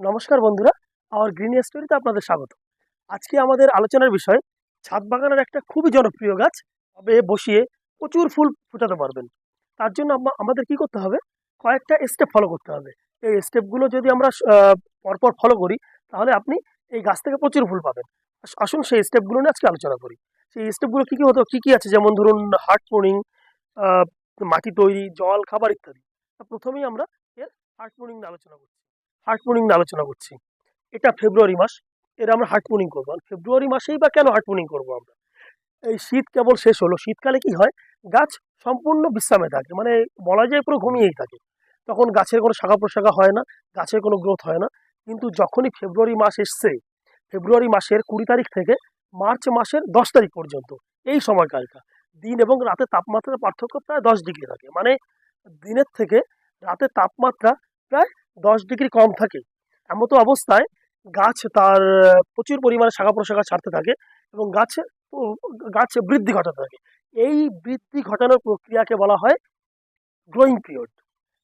নমস্কার বন্ধুরা আমার গ্রিন স্টোরিতে আপনাদের স্বাগত। আজকে আমাদের আলোচনার বিষয়, ছাদ বাগানের একটা খুবই জনপ্রিয় গাছ, তবে বসিয়ে প্রচুর ফুল ফোটাতে পারবেন। তার জন্য আমাদের কি করতে হবে? কয়েকটা স্টেপ ফলো করতে হবে। এই স্টেপগুলো যদি আমরা পরপর ফলো করি, তাহলে আপনি এই গাছ থেকে প্রচুর ফুল পাবেন। আসুন সেই স্টেপগুলো নিয়ে আজকে আলোচনা করি। সেই স্টেপগুলো কী কী হতো, কী কী আছে? যেমন ধরুন হার্ট পোনিং মাটি তৈরি, জল, খাবার ইত্যাদি। প্রথমেই আমরা এর হার্ট পোনিং নিয়ে আলোচনা করছি। হার্ট পোনিং নিয়ে আলোচনা করছি। এটা ফেব্রুয়ারি মাস, এর আমরা হার্ট পোনিং করব। ফেব্রুয়ারি মাসেই বা কেন হার্ট পোনিং করব আমরা? এই শীত কেবল শেষ হলো, শীতকালে কি হয়? গাছ সম্পূর্ণ বিশ্রামে থাকে মানে বলা যায় পুরো ঘুমিয়েই থাকে। তখন গাছের কোনো শাখা প্রশাখা হয় না, গাছের কোনো গ্রোথ হয় না। কিন্তু যখনই ফেব্রুয়ারি মাস এসছে ফেব্রুয়ারি মাসের কুড়ি তারিখ থেকে মার্চ মাসের দশ তারিখ পর্যন্ত, এই সময়কালটা, দিন এবং রাতে তাপমাত্রার পার্থক্য প্রায় দশ ডিগ্রি থাকে। মানে দিনের থেকে রাতের তাপমাত্রা প্রায় দশ ডিগ্রি কম থাকে, এমতো অবস্থায় গাছ তার প্রচুর পরিমাণে শাখা প্রশাখা ছাড়তে থাকে এবং গাছে, গাছ বৃদ্ধি ঘটাতে থাকে। এই বৃদ্ধি ঘটানোর প্রক্রিয়াকে বলা হয় গ্রোয়িং পিরিয়ড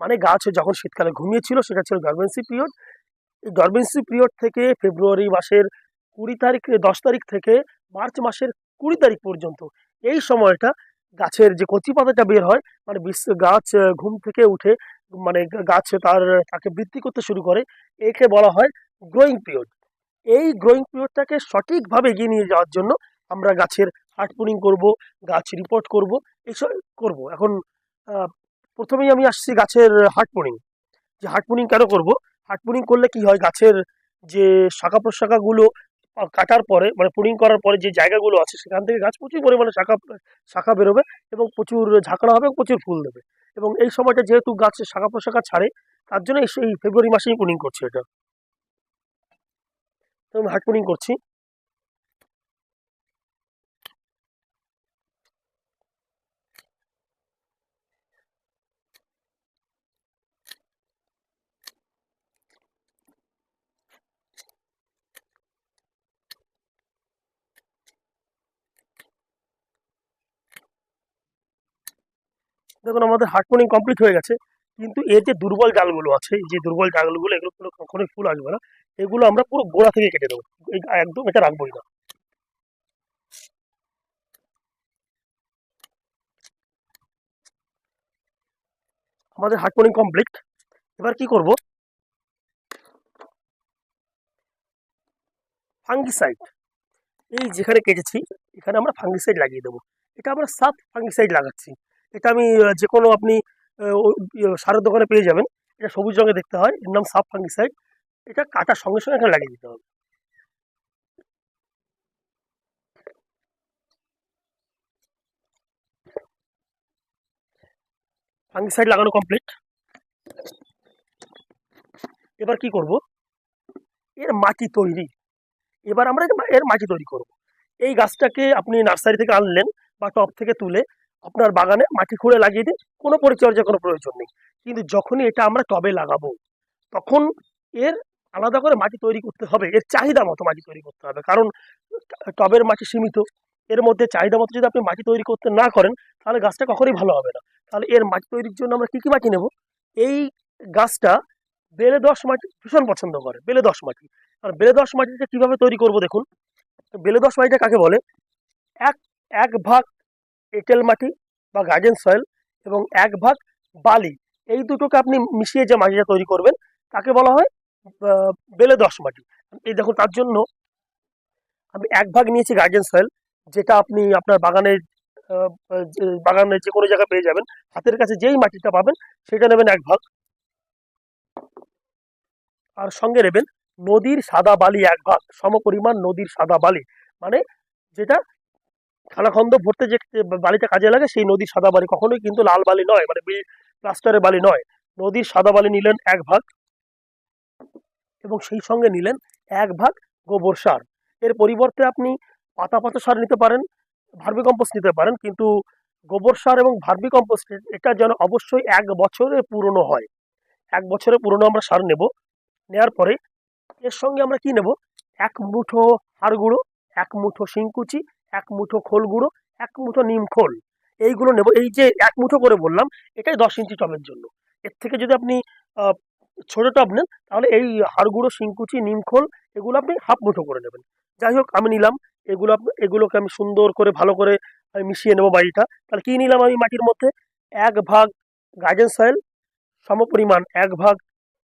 মানে গাছ যখন শীতকালে ঘুমিয়েছিল, সেটা ছিল ডরমেন্সি পিরিয়ড এই ডরমেন্সি পিরিয়ড থেকে ফেব্রুয়ারি মাসের কুড়ি তারিখ, দশ তারিখ থেকে মার্চ মাসের কুড়ি তারিখ পর্যন্ত এই সময়টা গাছের যে কচি পাতাটা বের হয় মানে গাছ ঘুম থেকে উঠে মানে গাছ তার, তাকে বৃদ্ধি করতে শুরু করে, একে বলা হয় গ্রোয়িং পিরিয়ড এই গ্রোয়িং পিরিয়ডটাকে সঠিকভাবে এগিয়ে নিয়ে যাওয়ার জন্য আমরা গাছের হার্ট পুনিং করব, গাছ রিপোর্ট করব এইসব করব। এখন প্রথমেই আমি আসছি গাছের হার্ট পুনিং যে হার্ট পুনিং কেন করব? হার্ট পুনিং করলে কি হয়? গাছের যে শাখা প্রশাখাগুলো কাটার পরে মানে পুডিং করার পরে যে জায়গাগুলো আছে, সেখান থেকে গাছ প্রচুর পরিমাণে শাখা শাখা বেরোবে এবং প্রচুর ঝাঁকড়া হবে প্রচুর ফুল দেবে। এবং এই সময়টা যেহেতু গাছ শাখা প্রশাখা ছাড়ে, তার জন্য এই ফেব্রুয়ারি মাসেই পুনিং করছি এটা। তো আমি হাট পুনিং করছি। দেখুন, আমাদের হার্ট পুনিং কমপ্লিট হয়ে গেছে। কিন্তু এর যে দুর্বল ডালগুলো আছে যে দুর্বল ডালগুলো এগুলো কোনো কখনোই ফুল আসবে না। এগুলো আমরা পুরো গোড়া থেকে কেটে দেবো। একদম এটা রাখবোই না। আমাদের হার্ট পুনিং কমপ্লিট এবার কি করব? ফাঙ্গিসাইড এই যেখানে কেটেছি, এখানে আমরা ফাঙ্গিসাইড লাগিয়ে দেবো। এটা আমরা সাত ফাঙ্গিসাইড লাগাচ্ছি। এটা আমি যে কোনো আপনি ইয়ে, সারের দোকানে পেয়ে যাবেন। এটা সবুজ রঙে দেখতে হয়। এর নাম সাব ফাঙ্গিসাইড এটা কাটার সঙ্গে সঙ্গে এখানে লাগিয়ে দিতে হবে। ফাঙ্গিসাইড লাগানো কমপ্লিট। এবার কি করব? এর মাটি তৈরি। এবার আমরা এর মাটি তৈরি করব। এই গাছটাকে আপনি নার্সারি থেকে আনলেন বা টব থেকে তুলে আপনার বাগানে মাটি খুঁড়ে লাগিয়ে দিন, কোনো পরিচর্যার কোনো প্রয়োজন নেই। কিন্তু যখনই এটা আমরা টবে লাগাবো, তখন এর আলাদা করে মাটি তৈরি করতে হবে, এর চাহিদা মতো মাটি তৈরি করতে হবে। কারণ টবের মাটি সীমিত, এর মধ্যে চাহিদা মতো যদি আপনি মাটি তৈরি করতে না করেন, তাহলে গাছটা কখনোই ভালো হবে না। তাহলে এর মাটি তৈরির জন্য আমরা কী কী মাটি নেব? এই গাছটা বেলে দশ মাটি ভীষণ পছন্দ করে, বেলে দশ মাটি। আর বেলে দশ মাটিটা কীভাবে তৈরি করব দেখুন? বেলে দশ মাটিটা কাকে বলে? এক এক ভাগ এঁটেল মাটি বা গার্ডেন সয়েল এবং এক ভাগ বালি, এই দুটোকে আপনি মিশিয়ে যে মাটিটা তৈরি করবেন, তাকে বলা হয় বেলে দশ মাটি। এই দেখুন, তার জন্য আমি এক ভাগ নিয়েছি গার্ডেন সয়েল, যেটা আপনি আপনার বাগানের বাগানের যে কোনো জায়গায় পেয়ে যাবেন। হাতের কাছে যেই মাটিটা পাবেন, সেটা নেবেন এক ভাগ। আর সঙ্গে নেবেন নদীর সাদা বালি এক ভাগ, সমপরিমাণ নদীর সাদা বালি। মানে যেটা খানাখন্দ ভরতে যে বালিটা কাজে লাগে, সেই নদীর সাদা বালি কখনোই কিন্তু লাল বালি নয় মানে প্লাস্টারের বালি নয়। নদীর সাদা বালি নিলেন এক ভাগ এবং সেই সঙ্গে নিলেন এক ভাগ গোবর সার। এর পরিবর্তে আপনি পাতা পাতা সার নিতে পারেন, ভার্মি কম্পোস্ট নিতে পারেন, কিন্তু গোবর সার এবং ভার্মি কম্পোস্ট এটা যেন অবশ্যই এক বছরের পুরনো হয়। এক বছরের পুরনো আমরা সার নেব। নেওয়ার পরে এর সঙ্গে আমরা কি নেব? এক মুঠো হাড় গুঁড়ো, এক মুঠো শিংকুচি এক মুঠো খোল গুঁড়ো, এক মুঠো নিম খোল। এইগুলো নেব। এই যে এক মুঠো করে বললাম, এটাই দশ ইঞ্চি টবের জন্য। এর থেকে যদি আপনি ছোটো টব নেন, তাহলে এই হাড় হাড়গুঁড়ো শিংকুচি নিমখোল এগুলো আপনি হাফ মুঠো করে নেবেন। যাই হোক, আমি নিলাম। এগুলো এগুলোকে আমি সুন্দর করে, ভালো করে মিশিয়ে নেব বাড়িটা। তাহলে কী নিলাম আমি মাটির মধ্যে? এক ভাগ গার্ডেন সয়েল, সমপরিমাণ এক ভাগ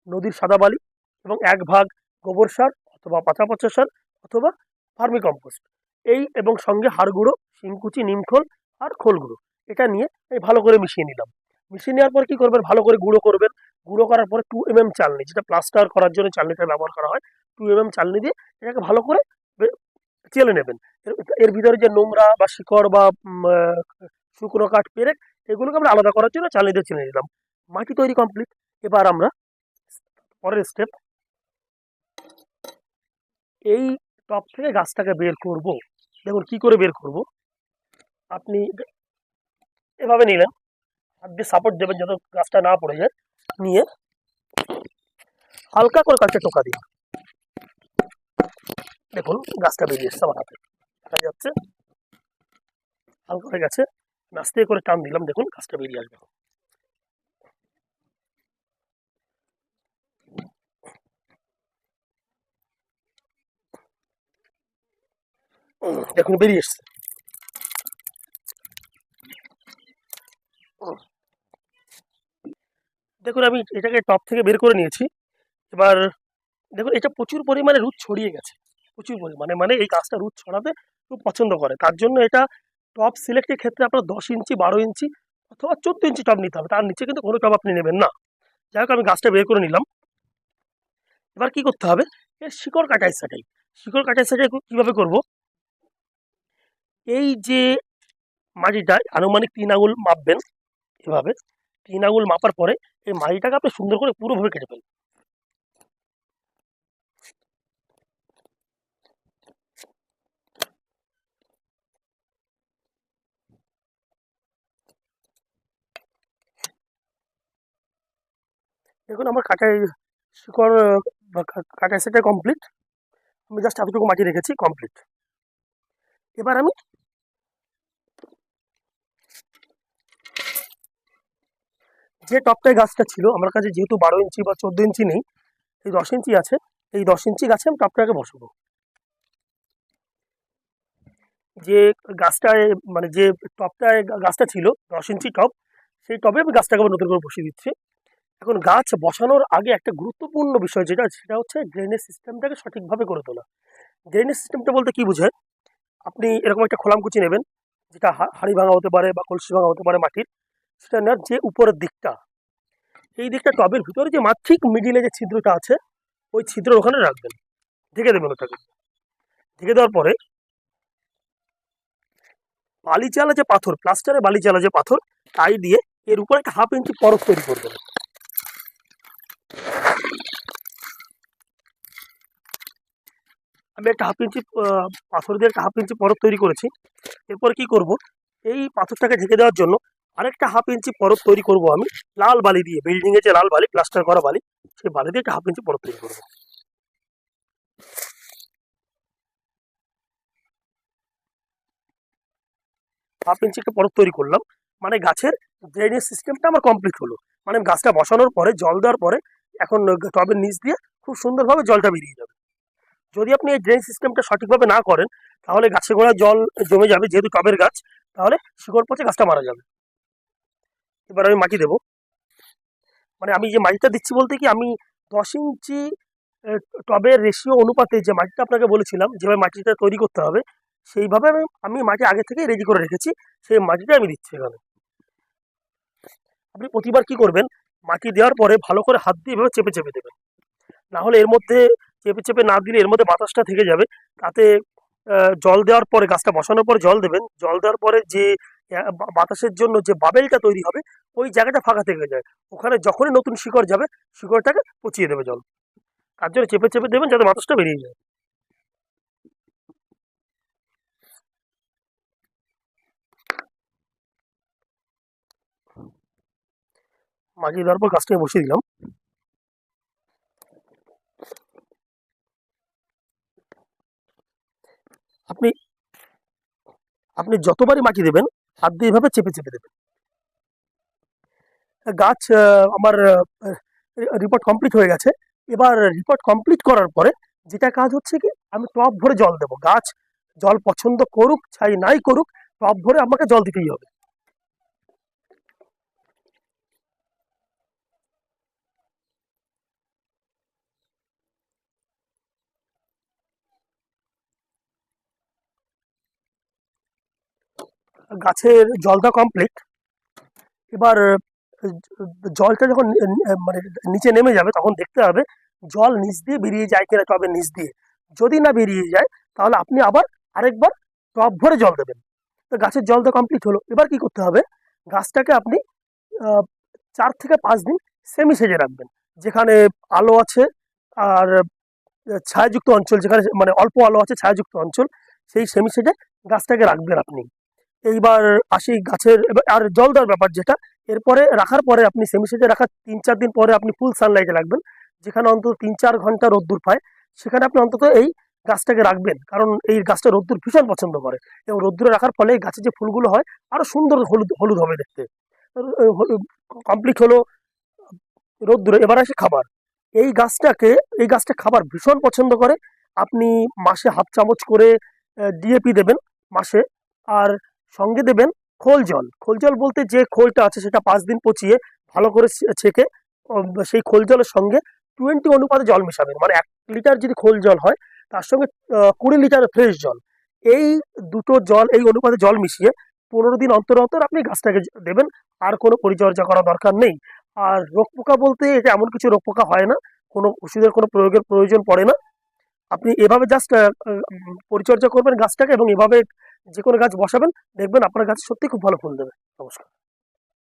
নদীর সাদা বালি এবং এক ভাগ গোবর সার অথবা পাতা পচা সার অথবা ফার্মি কম্পোস্ট এই এবং সঙ্গে হাড় গুঁড়ো শিংকুচি নিমখোল আর খোল গুঁড়ো। এটা নিয়ে এই ভালো করে মিশিয়ে নিলাম। মিশিয়ে নেওয়ার পর কী করবেন? ভালো করে গুঁড়ো করবেন। গুঁড়ো করার পরে টু এম এম চালনি, যেটা প্লাস্টার করার জন্য চালনিটা ব্যবহার করা হয় টু এম এম চালনি দিয়ে এটাকে ভালো করে চেলে নেবেন। এর ভিতরে যে নোংরা বা শিকড় বা শুকনো কাঠ পেরেক, এগুলোকে আমরা আলাদা করার জন্য চালনি দিয়ে চেলে নিলাম। মাটি তৈরি কমপ্লিট এবার আমরা পরের স্টেপ এই টপ থেকে গাছটাকে বের করব। দেখুন, কি করে বের করব? আপনি এভাবে নিলেন। হাত দিয়ে সাপোর্ট দেবেন যাতে গাছটা না পড়ে যায়। নিয়ে হালকা করে কাছে টোকা দিন। দেখুন, গাছটা বেরিয়ে এসছে আমার হাতে। দেখা যাচ্ছে, হালকা হয়ে গেছে। আস্তে করে টান দিলাম, দেখুন, গাছটা বেরিয়ে আসবে। দেখুন বেরিয়ে এসছে দেখুন, আমি এটাকে টপ থেকে বের করে নিয়েছি। এবার দেখুন, এটা প্রচুর পরিমাণে রুদ ছড়িয়ে গেছে। প্রচুর পরিমাণে মানে এই গাছটা রুদ ছড়াতে খুব পছন্দ করে। তার জন্য এটা টপ সিলেক্টের ক্ষেত্রে আপনার দশ ইঞ্চি, বারো ইঞ্চি অথবা চোদ্দ ইঞ্চি টপ নিতে হবে। তার নিচে কিন্তু কোনো টপ আপনি নেবেন না। যাই হোক, আমি গাছটা বের করে নিলাম। এবার কি করতে হবে? এর শিকড় কাটাই সাটাই শিকড় কাটাই সাটাই কীভাবে করব? এই যে মাটিটা, আনুমানিক তিন আঙুল মাপবেন এভাবে। তিন আঙুল মাপার পরে এই মাটিটাকে আপনি সুন্দর করে পুরোভাবে কেটে ফেলবেন দেখুন, আমার কাটাই শিকড়, কাটাই সেটা কমপ্লিট আমি জাস্ট এতটুকু মাটি রেখেছি কমপ্লিট এবার আমি যে টপটায় গাছটা ছিল, আমার কাছে যেহেতু বারো ইঞ্চি বা চোদ্দ ইঞ্চি নেই, এই দশ ইঞ্চি আছে, এই দশ ইঞ্চি গাছে আমি টপটাকে বসাবো। যে গাছটায় মানে যে টপটায় গাছটা ছিল, দশ ইঞ্চি টপ সেই টবে আমি গাছটাকে আবার নতুন করে বসিয়ে দিচ্ছি। এখন গাছ বসানোর আগে একটা গুরুত্বপূর্ণ বিষয় যেটা, সেটা হচ্ছে ড্রেনেজ সিস্টেমটাকে সঠিকভাবে করে তোলা। ড্রেনেজ সিস্টেমটা বলতে কি বোঝায়? আপনি এরকম একটা খোলামকুচি নেবেন, যেটা হাঁড়ি ভাঙা হতে পারে বা কলসি ভাঙা হতে পারে মাটির। সেটা নেওয়ার যে উপরের দিকটা, এই দিকটা টবের ভিতরে যে মা ঠিক মিডিলে যে ছিদ্রটা আছে, ওই ছিদ্র ওখানে রাখবেন। ঢেকে দেবেন ওটাকে। ঢেকে দেওয়ার পরে বালি চালা যে পাথর প্লাস্টারে বালি চালা যে পাথর, তাই দিয়ে এর উপরে একটা হাফ ইঞ্চি পরত তৈরি করবেন। আমি একটা হাফ ইঞ্চি পাথর দিয়ে একটা হাফ ইঞ্চি পরত তৈরি করেছি। এরপর কি করব? এই পাথরটাকে ঢেকে দেওয়ার জন্য আরেকটা হাফ ইঞ্চি পরত তৈরি করব আমি। লাল বালি দিয়ে বিল্ডিংয়ে যে লাল বালি প্লাস্টার করা বালি, সেই বালি দিয়ে একটা হাফ ইঞ্চি পরত তৈরি করব। হাফ ইঞ্চি একটা পরত তৈরি করলাম। মানে গাছের ড্রেনেজ সিস্টেমটা আমার কমপ্লিট হলো। মানে গাছটা বসানোর পরে, জল দেওয়ার পরে, এখন টবের নিচ দিয়ে খুব সুন্দরভাবে জলটা বেরিয়ে যাবে। যদি আপনি এই ড্রেন সিস্টেমটা সঠিকভাবে না করেন, তাহলে গাছের গোড়ায় জল জমে যাবে, যেহেতু টবের গাছ, তাহলে শিকড় পচে গাছটা মারা যাবে। এবার আমি মাটি দেবো। মানে আমি যে মাটিটা দিচ্ছি বলতে কি, আমি দশ ইঞ্চি টবের রেশিও অনুপাতে যে মাটিটা আপনাকে বলেছিলাম, যেভাবে মাটিটা তৈরি করতে হবে, সেইভাবে আমি আমি মাটি আগে থেকেই রেডি করে রেখেছি, সেই মাটিটা আমি দিচ্ছি এখানে। আপনি প্রতিবার কি করবেন, মাটি দেওয়ার পরে ভালো করে হাত দিয়ে এভাবে চেপে চেপে দেবেন। না হলে এর মধ্যে চেপে চেপে না দিলে এর মধ্যে বাতাসটা থেকে যাবে। তাতে জল দেওয়ার পরে, গাছটা বসানোর পরে জল দেবেন। জল দেওয়ার পরে যে বাতাসের জন্য যে বাবেলটা তৈরি হবে, ওই জায়গাটা ফাঁকা থেকে যায়। ওখানে যখনই নতুন শিকড় যাবে, শিকড়টাকে পচিয়ে দেবে জল। তার জন্য চেপে চেপে দেবেন যাতে বাতাসটা বেরিয়ে যায়। মাটি দেওয়ার পর গাছটাকে বসিয়ে দিলাম। আপনি আপনি যতবারই মাটি দেবেন হাত দিয়ে এভাবে চেপে চেপে দেবে। গাছ আমার রিপোর্ট কমপ্লিট হয়ে গেছে। এবার রিপোর্ট কমপ্লিট করার পরে যেটা কাজ হচ্ছে কি, আমি টপ ভরে জল দেব। গাছ, জল পছন্দ করুক, ছাই নাই করুক টপ ভরে আমাকে জল দিতেই হবে। গাছের জল দেওয়া কমপ্লিট এবার জলটা যখন মানে নিচে নেমে যাবে, তখন দেখতে হবে জল নিচ দিয়ে বেরিয়ে যায় কিনা টবের নিচ দিয়ে। যদি না বেরিয়ে যায়, তাহলে আপনি আবার আরেকবার টব ভরে জল দেবেন। তো গাছের জল তো কমপ্লিট হলো। এবার কি করতে হবে? গাছটাকে আপনি চার থেকে পাঁচ দিন সেমি সেজে রাখবেন। যেখানে আলো আছে আর ছায়াযুক্ত অঞ্চল, যেখানে মানে অল্প আলো আছে, ছায়াযুক্ত অঞ্চল, সেই সেমি সেজে গাছটাকে রাখবেন আপনি। এইবার আসি গাছের আর জল দেওয়ার ব্যাপার যেটা, এরপরে রাখার পরে আপনি সেমি সেজে রাখার তিন চার দিন পরে আপনি ফুল সানলাইটে রাখবেন। যেখানে অন্তত তিন চার ঘণ্টা রোদ্দুর পায়, সেখানে আপনি অন্তত এই গাছটাকে রাখবেন। কারণ এই গাছটা রোদ্দুর ভীষণ পছন্দ করে। এবং রোদ্দুরে রাখার ফলে গাছের যে ফুলগুলো হয়, আরও সুন্দর হলুদ হলুদ হবে দেখতে। কমপ্লিট হলো রোদ্দুরে। এবার আসে খাবার। এই গাছটাকে, এই গাছটা খাবার ভীষণ পছন্দ করে। আপনি মাসে হাফ চামচ করে ডিএপি দেবেন মাসে। আর সঙ্গে দেবেন খোল জল। খোল জল বলতে যে খোলটা আছে সেটা পাঁচ দিন পচিয়ে ভালো করে ছেঁকে সেই খোল জলের সঙ্গে টোয়েন্টি অনুপাতে জল মেশাবেন। মানে এক লিটার যদি খোল জল হয়, তার সঙ্গে কুড়ি লিটার ফ্রেশ জল। এই দুটো জল, এই অনুপাতে জল মিশিয়ে পনেরো দিন অন্তর অন্তর আপনি গাছটাকে দেবেন। আর কোনো পরিচর্যা করা দরকার নেই। আর রোগ পোকা বলতে এটা এমন কিছু রোগ পোকা হয় না। কোনো ওষুধের কোনো প্রয়োগের প্রয়োজন পড়ে না। আপনি এভাবে জাস্ট পরিচর্যা করবেন গাছটাকে এবং এভাবে যে কোনো গাছ বসাবেন দেখবেন আপনার গাছ সত্যি খুব ভালো ফুল দেবে। নমস্কার।